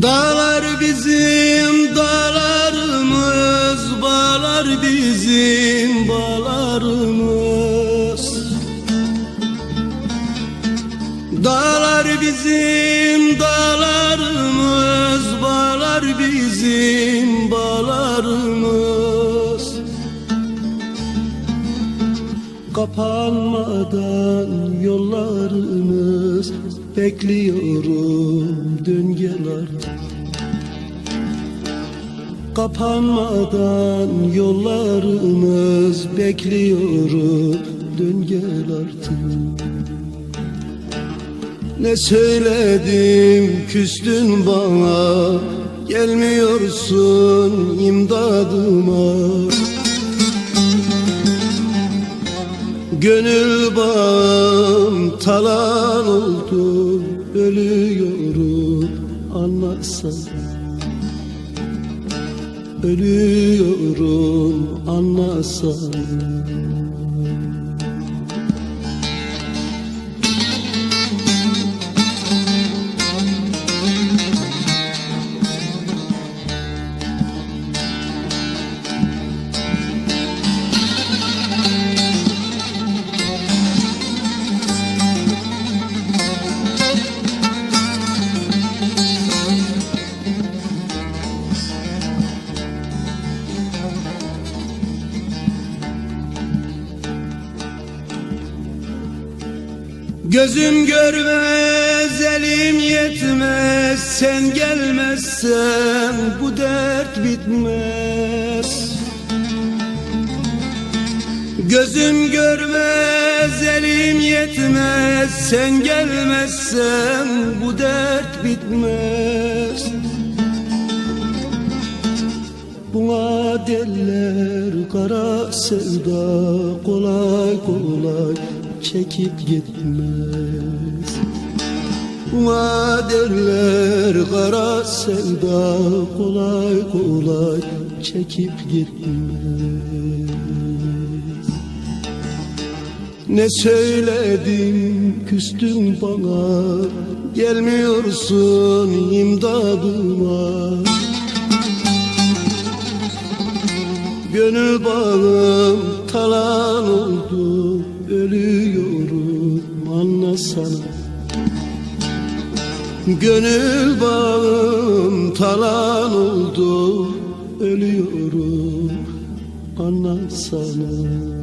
Dağlar bizim dağlarımız, bağlar bizim bağlarımız. Dağlar bizim dağlarımız, bağlar bizim bağlarımız. Kapanmadan yollarınız Bekliyorum dön gel artık Kapanmadan yollarımız Bekliyorum dön gel artık. Ne söyledim küstün bana Gelmiyorsun imdadıma. Gönül bağım talan oldu Ölüyorum anlasan Ölüyorum anlasan Gözüm görmez, elim yetmez. Sen gelmezsen bu dert bitmez. Gözüm görmez, elim yetmez. Sen gelmezsen bu dert bitmez. Buna derler kara sevda kolay kolay çekip gitmez. Buna derler kara sevda kolay kolay çekip gitmez. Ne söyledim küstün bana gelmiyorsun imdadıma. Gönül bağım Ölüyorum anlasana. Gönül bağım talan oldu. Ölüyorum anlasana